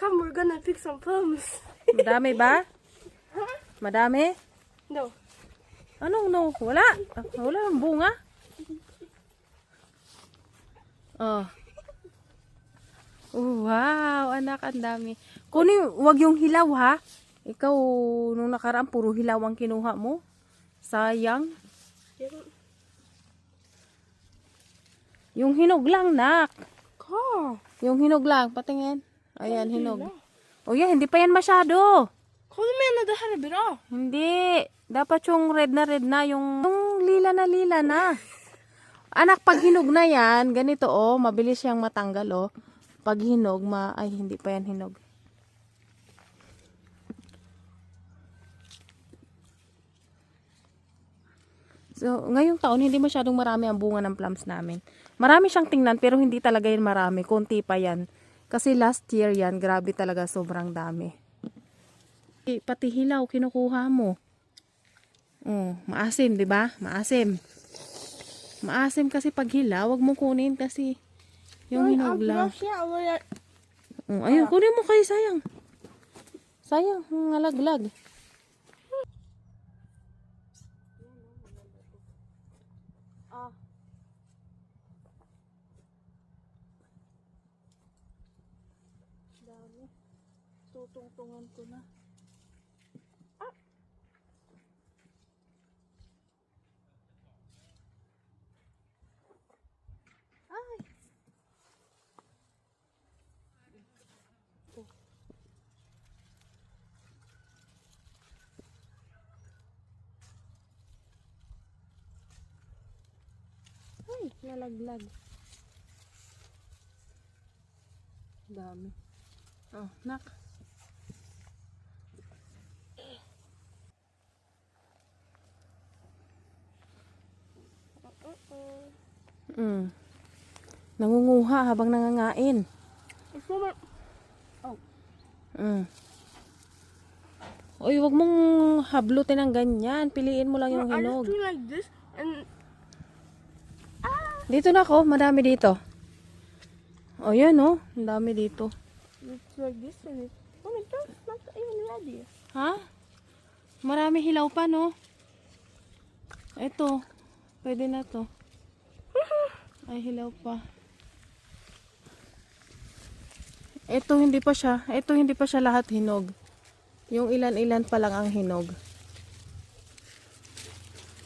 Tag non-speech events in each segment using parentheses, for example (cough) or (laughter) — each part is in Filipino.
Come, we're gonna pick some plums. (laughs) Madami ba? Madami? No. Anong no? Wala. Wala ang bunga. Oh. Oh, wow, anak, ang dami. Kunin, wag yung hilaw ha. Ikaw, nung nakaraan, puro hilaw ang kinuha mo. Sayang. Yung hinog lang, nak. Car. Yung hinog lang, patingin. Ayan, hinog. Oh, yan, hindi pa yan masyado. Call the man that had a bit off. Hindi. Dapat yung red na red na, yung, yung lila na lila na. Anak, pag hinog na yan, ganito oh, mabilis siyang matanggal oh. Pag hinog, ma, ay hindi pa yan hinog. So, ngayong taon, hindi masyadong marami ang bunga ng plums namin. Marami siyang tingnan, pero hindi talaga yan marami. Konti pa yan. Kasi last year yan, grabe talaga, sobrang dami. Eh, Pati hilaw, kinukuha mo. Oh, maasim, 'di ba? Maasim. Maasim kasi pag hilaw, wag mo kunin kasi yung hinog lang. Oh, ayun, kunin mo kay sayang. Sayang, ngalaglag. Ah. Dami. Tutungtungan ko na. Ay. Ay, nalaglag. Dami. Oh, nak. Mm. Nangunguha habang nangangain. not Mm. Uy, wag mong hablutin ng ganyan. Piliin mo lang yung hinog. like this and Dito na ako, madami dito. O yan oh, ang dami dito. it's like this and. Oh my god, it's not even ready. Ha? Marami hilaw pa no? Ito, pwede na to. Ay, hilaw pa. Ito hindi pa siya, ito hindi pa siya lahat hinog. Yung ilan-ilan pa lang ang hinog.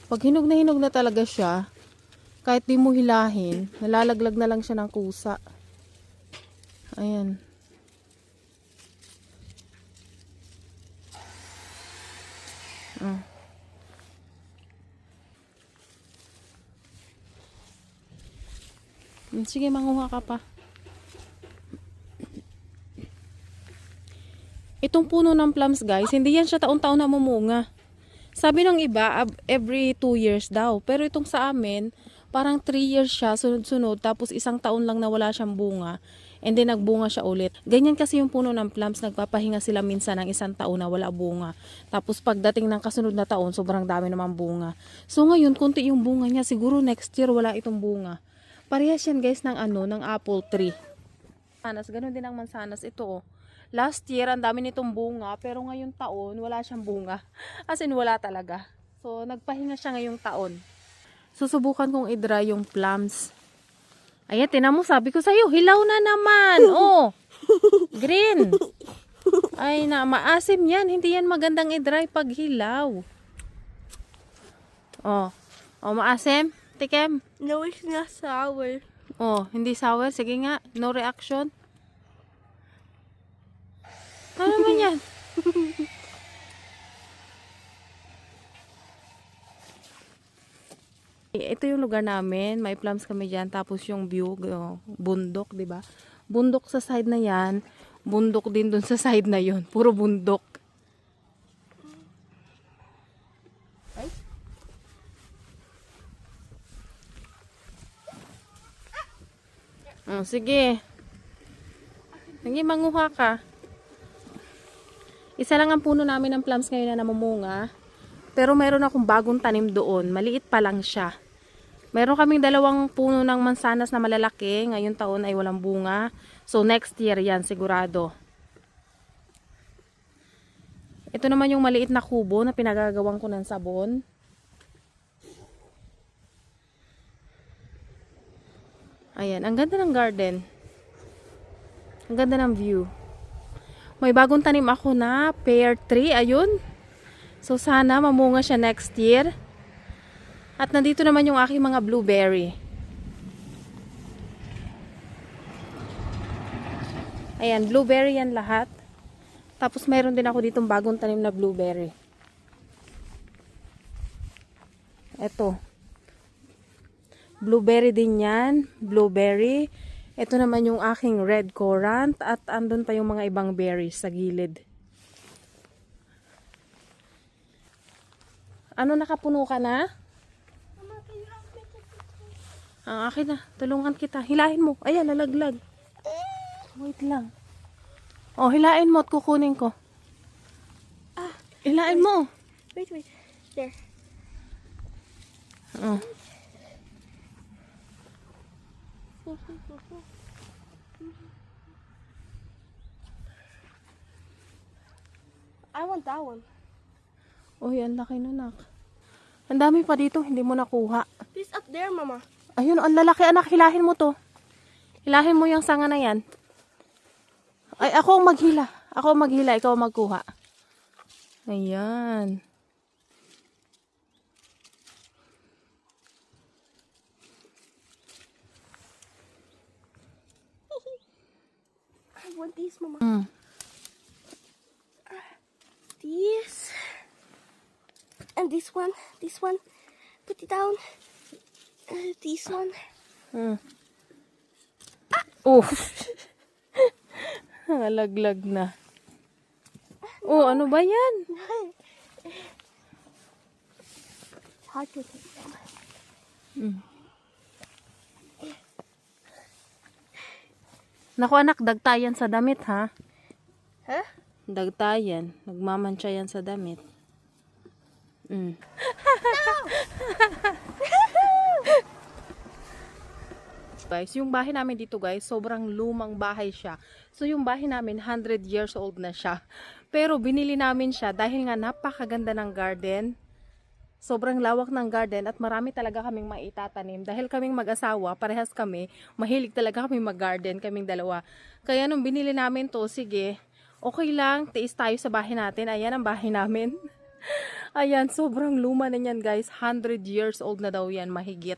Pag hinog na hinog na talaga siya, kahit di mo hilahin, nalalaglag na lang siya ng kusa. Ayan. Ah. Sige, manguha ka pa. Itong puno ng plums, guys, hindi yan siya taon-taon na mumunga. Sabi ng iba, every 2 years daw. Pero itong sa amin, parang 3 years siya, sunod-sunod, tapos isang taon lang na wala siyang bunga. And then nagbunga siya ulit. Ganyan kasi yung puno ng plums, nagpapahinga sila minsan ng isang taon na wala bunga. Tapos pagdating ng kasunod na taon, sobrang dami naman bunga. So ngayon, kunti yung bunga niya. Siguro next year wala itong bunga. Parehas yan guys ng ano, ng apple tree. Mansanas, ganun din ang mansanas. Ito oh. Last year, ang dami nitong bunga, pero ngayong taon, wala siyang bunga. (laughs) As in, wala talaga. So, nagpahinga siya ngayong taon. Susubukan kong i-dry yung plums. Ayan, tinan mo, sabi ko sa'yo, hilaw na naman. (laughs) Oh, green. Ay, na, maasim yan. Hindi yan magandang i-dry pag hilaw. Oh, oh, maasim. Tikem. No, it's not sour. Oh, hindi sour. Sige nga, no reaction. Ano naman yan? (laughs) Ito yung lugar namin. May plums kami dyan. Tapos yung view, oh, bundok, di ba? Bundok sa side na yan. Bundok din dun sa side na yon. Puro bundok. Oh, sige. Sige, manguha ka. Isa lang ang puno namin ng plums ngayon na namumunga. Pero meron akong bagong tanim doon. Maliit pa lang siya. Meron kaming dalawang puno ng mansanas na malalaki. Ngayon taon ay walang bunga. So next year yan sigurado. Ito naman yung maliit na kubo na pinagagawang ko ng sabon. Ayan, ang ganda ng garden. Ang ganda ng view. May bagong tanim ako na pear tree, ayun. So sana mamunga siya next year. At nandito naman yung aking mga blueberry. Ayan, blueberry yan lahat. Tapos mayroon din ako ditong bagong tanim na blueberry. Ito. Blueberry din yan. Blueberry. Ito naman yung aking red currant. At andun pa yung mga ibang berries sa gilid. Ano nakapuno ka na? Ang akin na. Tulungan kita. Hilahin mo. Ayan, nalaglag. Wait lang. Oh, hilain mo at kukunin ko. Ah, Hilain mo. wait, wait. There. Oh. I want that one. Uy, ang laki nun, nak. Ang dami pa dito, hindi mo nakuha. This up there, Mama. Ayun, ang lalaki, anak. Hilahin mo to. Hilahin mo yung sanga na yan. Ay, ako ang maghila. Ako ang maghila, ikaw ang magkuha. Ayan. Want these, Mama. Mm. These. And this one. This one. Put it down. Uh, this one. Mm. (laughs) Oh. Nalaglag na. Oh, ano ba yan? (laughs) Hard to take them. Mm. Naku anak, dagtayan sa damit ha. Huh? Dagtayan. Nagmamantsa yan sa damit. Mm. (laughs) guys, yung bahay namin dito guys, sobrang lumang bahay siya. So yung bahay namin, 100 years old na siya. Pero binili namin siya dahil nga napakaganda ng garden. Sobrang lawak ng garden at marami talaga kaming maitatanim. Dahil kaming mag-asawa, parehas kami, mahilig talaga kami mag-garden, kaming dalawa. Kaya nung binili namin to, sige, okay lang, tiis tayo sa bahay natin. Ayan ang bahay namin. (laughs) Ayan, sobrang luma na yan guys. 100 years old na daw yan, mahigit.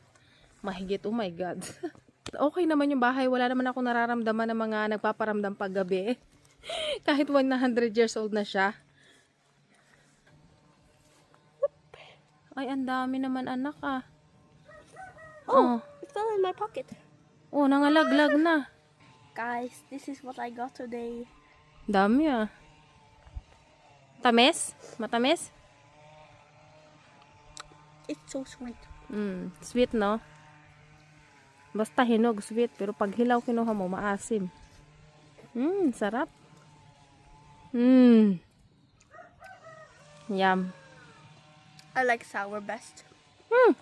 Mahigit, oh my God. (laughs) okay naman yung bahay. Wala naman ako nararamdaman ng mga nagpaparamdam paggabi. (laughs) Kahit 100 years old na siya. Ay, ang dami naman anak ah. Oh. It fell in my pocket. Oh, nangalaglag na. Guys, this is what I got today. Dami ah. Tamis? Matamis? It's so sweet. Mm, sweet no? Basta hinog, sweet. Pero pag hilaw kinuha mo, maasim. Mm, sarap. Mm. Yum. I like sour best. Hmm.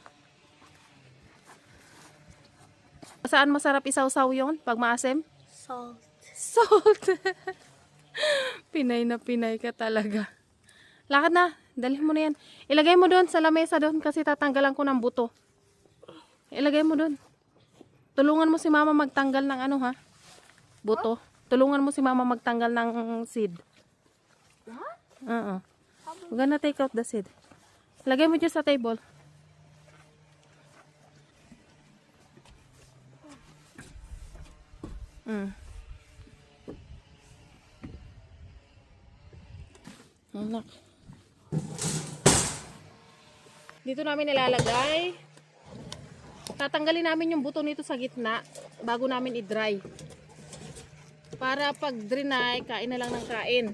Saan masarap isaw-saw yon pag maasim? Salt. Salt. (laughs) pinay na pinay ka talaga. Lakad na. Dalhin mo na yan. Ilagay mo doon sa lamesa doon kasi tatanggalan ko ng buto. Ilagay mo doon. Tulungan mo si mama magtanggal ng ano ha? Buto. Tulungan mo si mama magtanggal ng seed. What? Oo. We're gonna take out the seed. Lagay mo dyan sa table. Mm. Anak. Dito namin nilalagay. Tatanggalin namin yung buto nito sa gitna bago namin i-dry. Para pag drenay, kain na lang ng kain.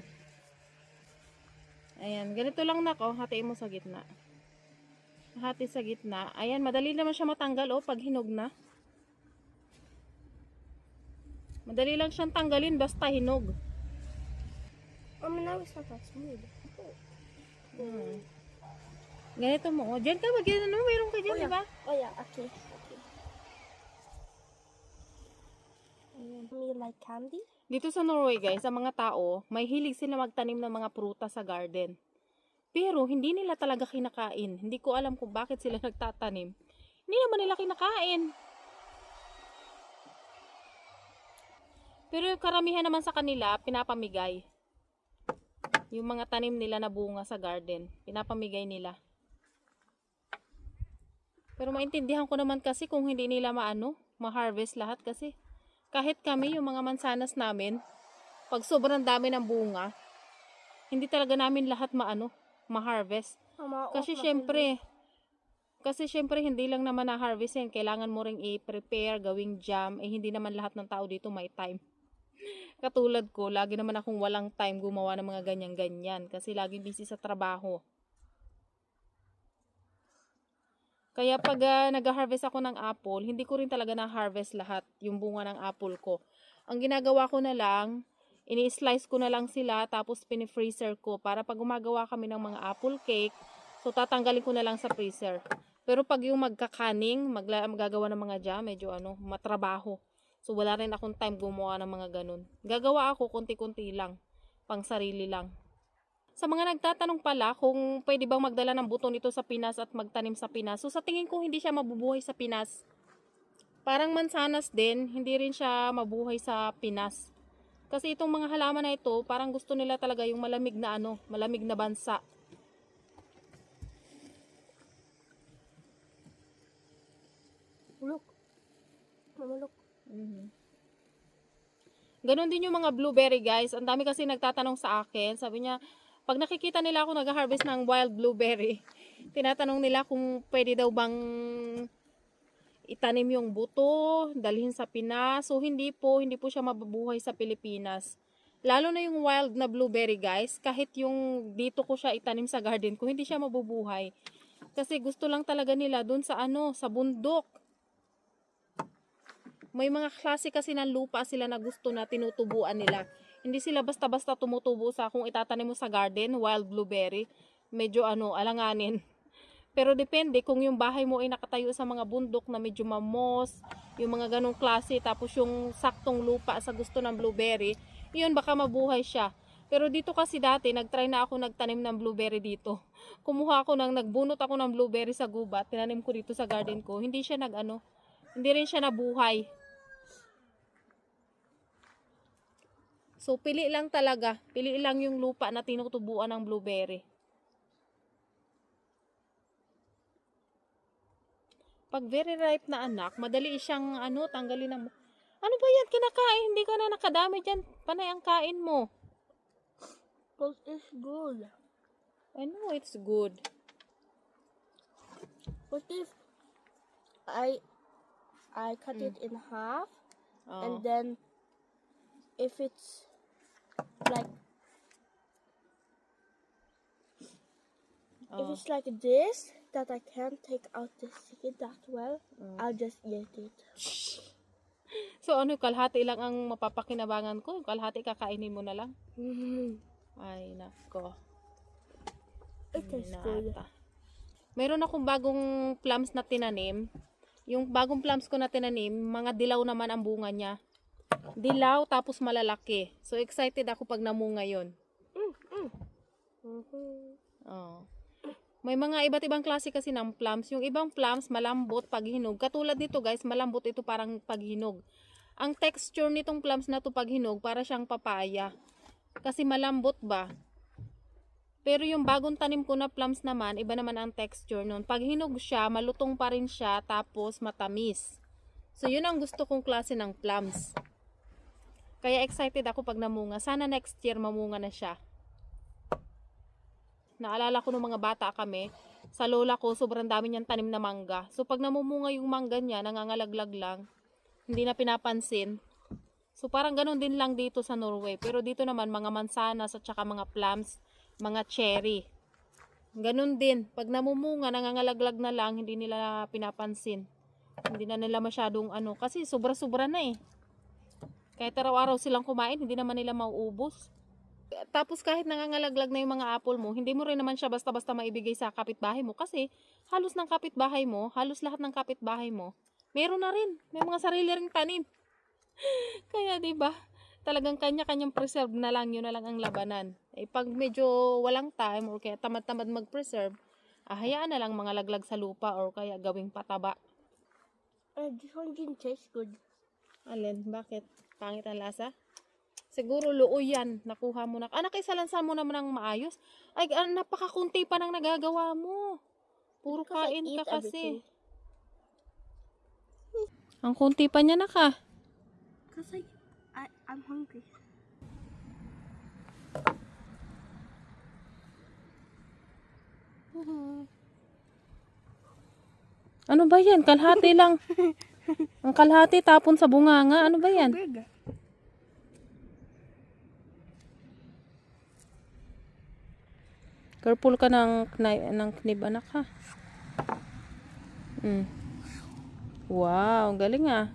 Ayan, ganito lang na ko, hatiin mo sa gitna. Hati sa gitna. Ayan, madali naman siya matanggal oh pag hinog na. Madali lang siyang tanggalin basta hinog. Mean, now it's not that smooth. Hmm. Ganito mo. Oh, Diyan ka, mag ano, mayroon ka dyan, di ba? Oh yeah, okay. okay. Me like candy? Dito sa Norway guys, ang mga tao, may hilig sila magtanim ng mga prutas sa garden. Pero hindi nila talaga kinakain. Hindi ko alam kung bakit sila (laughs) nagtatanim. Hindi naman nila kinakain. Pero yung karamihan naman sa kanila, pinapamigay. Yung mga tanim nila na bunga sa garden, pinapamigay nila. Pero maintindihan ko naman kasi kung hindi nila maano, ma-harvest lahat kasi. Kahit kami, yung mga mansanas namin, pag sobrang dami ng bunga, hindi talaga namin lahat maano, ma-harvest. Mama, Kasi syempre, kasi syempre hindi lang naman na-harvest yan. Kailangan mo ring i-prepare, gawing jam. Eh hindi naman lahat ng tao dito may time. (laughs) Katulad ko, lagi naman akong walang time gumawa ng mga ganyan-ganyan. Kasi lagi busy sa trabaho. Kaya pag ah, nag-harvest ako ng apple, hindi ko rin talaga na-harvest lahat yung bunga ng apple ko. Ang ginagawa ko na lang, ini-slice ko na lang sila tapos pini-freezer ko para pag gumagawa kami ng mga apple cake, so tatanggalin ko na lang sa freezer. Pero pag yung magkakaning, magla- magagawa ng mga jam, medyo ano, matrabaho. So wala rin akong time gumawa ng mga ganun. Gagawa ako konti-konti lang, pang sarili lang. Sa mga nagtatanong pala kung pwede bang magdala ng buto nito sa Pinas at magtanim sa Pinas. So sa tingin ko hindi siya mabubuhay sa Pinas. Parang mansanas din, hindi rin siya mabuhay sa Pinas. Kasi itong mga halaman na ito, parang gusto nila talaga yung malamig na ano, malamig na bansa. Look. Mama, look. Ganon din yung mga blueberry guys. Ang dami kasi nagtatanong sa akin. Sabi niya, pag nakikita nila ako nag-harvest ng wild blueberry, (laughs) tinatanong nila kung pwede daw bang itanim yung buto, dalhin sa Pinas. So hindi po, hindi po siya mabubuhay sa Pilipinas. Lalo na yung wild na blueberry guys, kahit yung dito ko siya itanim sa garden ko, hindi siya mabubuhay. Kasi gusto lang talaga nila dun sa ano, sa bundok. May mga klase kasi ng lupa sila na gusto na tinutubuan nila. Hindi sila basta-basta tumutubo sa kung itatanim mo sa garden, wild blueberry. Medyo ano, alanganin. (laughs) Pero depende kung yung bahay mo ay nakatayo sa mga bundok na medyo mamos, yung mga ganong klase, tapos yung saktong lupa sa gusto ng blueberry, yun baka mabuhay siya. Pero dito kasi dati, nagtry na ako nagtanim ng blueberry dito. (laughs) Kumuha ako ng, nagbunot ako ng blueberry sa gubat, tinanim ko dito sa garden ko. Hindi siya nag ano, hindi rin siya nabuhay. So, pili lang talaga. Pili lang yung lupa na tinutubuan ng blueberry. Pag very ripe na anak, madali siyang ano, tanggalin ng... Ano ba yan? Kinakain. Hindi ka na nakadami dyan. Panay ang kain mo. But it's good. I know it's good. What if I I cut it in half Oh. and then if it's like if Oh. it's like this that I can't take out the seed that well, Mm. I'll just eat it. (laughs) So ano, kalahati lang ang mapapakinabangan ko. Kalahati kakainin mo na lang. (laughs) Ay, nako. It tastes good. Meron akong bagong plums na tinanim. Yung bagong plums ko na tinanim, mga dilaw naman ang bunga niya. Dilaw tapos malalaki. So excited ako pag namunga yon. Mhm. Oh. May mga iba't ibang klase kasi ng plums. Yung ibang plums malambot pag hinog. Katulad nito guys, malambot ito parang pag hinog. Ang texture nitong plums na to pag hinog para siyang papaya. Kasi malambot ba? Pero yung bagong tanim ko na plums naman, iba naman ang texture nun. Pag hinog siya, malutong pa rin siya, tapos matamis. So, yun ang gusto kong klase ng plums. Kaya excited ako pag namunga. Sana next year mamunga na siya. Naalala ko nung mga bata kami, sa lola ko, sobrang dami niyang tanim na mangga. So, pag namumunga yung mangga niya, nangangalaglag lang, hindi na pinapansin. So, parang ganun din lang dito sa Norway. Pero dito naman, mga mansanas at saka mga plums, mga cherry. Ganun din. Pag namumunga, nangangalaglag na lang, hindi nila pinapansin. Hindi na nila masyadong ano. Kasi sobra-sobra na eh. Kahit araw-araw silang kumain, hindi naman nila mauubos. Tapos kahit nangangalaglag na yung mga apple mo, hindi mo rin naman siya basta-basta maibigay sa kapitbahay mo. Kasi halos ng kapitbahay mo, halos lahat ng kapitbahay mo, meron na rin. May mga sarili ring tanim. (laughs) Kaya 'di ba? talagang kanya-kanyang preserve na lang, yun na lang ang labanan. Eh, pag medyo walang time or kaya tamad-tamad mag-preserve, ah, hayaan na lang mga laglag sa lupa or kaya gawing pataba. Uh, this one didn't taste good. Alin, bakit? Pangit ang lasa? Siguro luoy yan. Nakuha mo na. Anak, isalansan mo naman ng maayos. Ay, ah, napakakunti pa nang nagagawa mo. Puro Because kain ka kasi. Ang kunti pa niya na ka. Because I, I, I'm hungry. (laughs) Ano ba yan? Kalhati lang. (laughs) (laughs) Ang kalhati tapon sa bunganga. Ano ba yan? Burger. Careful ka ng, kni- ng knib anak ha. Mm. Wow, galing ah.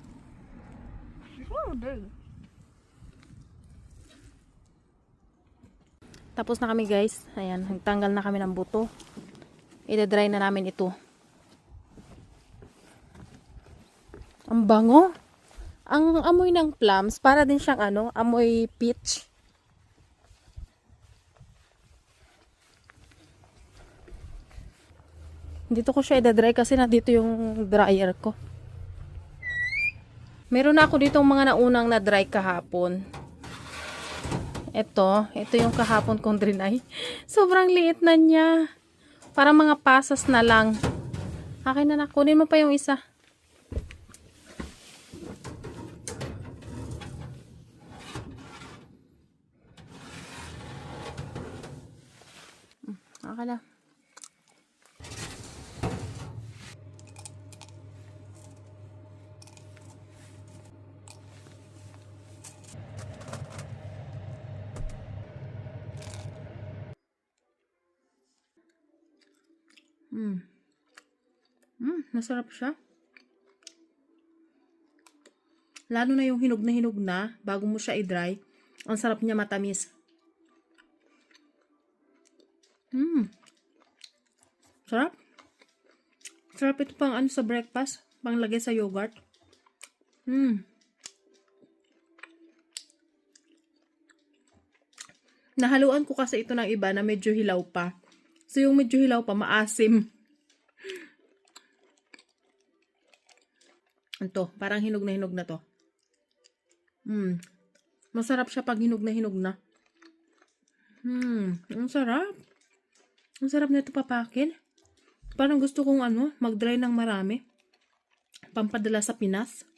Oh, burger. Tapos na kami guys. Ayan, nagtanggal na kami ng buto. Ida-dry na namin ito. Ang bango. Ang amoy ng plums, para din siyang ano, amoy peach. Dito ko siya ida-dry kasi nandito yung dryer ko. Meron na ako dito mga naunang na dry kahapon. Ito, ito yung kahapon kong drinay. (laughs) Sobrang liit na niya. Para mga pasas na lang. Akin na na, kunin mo pa yung isa. Hmm, Akin na. Mm. Mm, masarap siya. Lalo na yung hinog na hinog na, bago mo siya i-dry, ang sarap niya matamis. Mm. Sarap. Sarap ito pang ano sa breakfast, pang lagay sa yogurt. Mm. Nahaluan ko kasi ito ng iba na medyo hilaw pa. So, yung medyo hilaw pa, maasim. Ito, parang hinog na hinog na to. Hmm. Masarap siya pag hinog na hinog na. Hmm. Ang sarap. Ang sarap nito papakin. Parang gusto kong ano, mag-dry ng marami. Pampadala sa Pinas.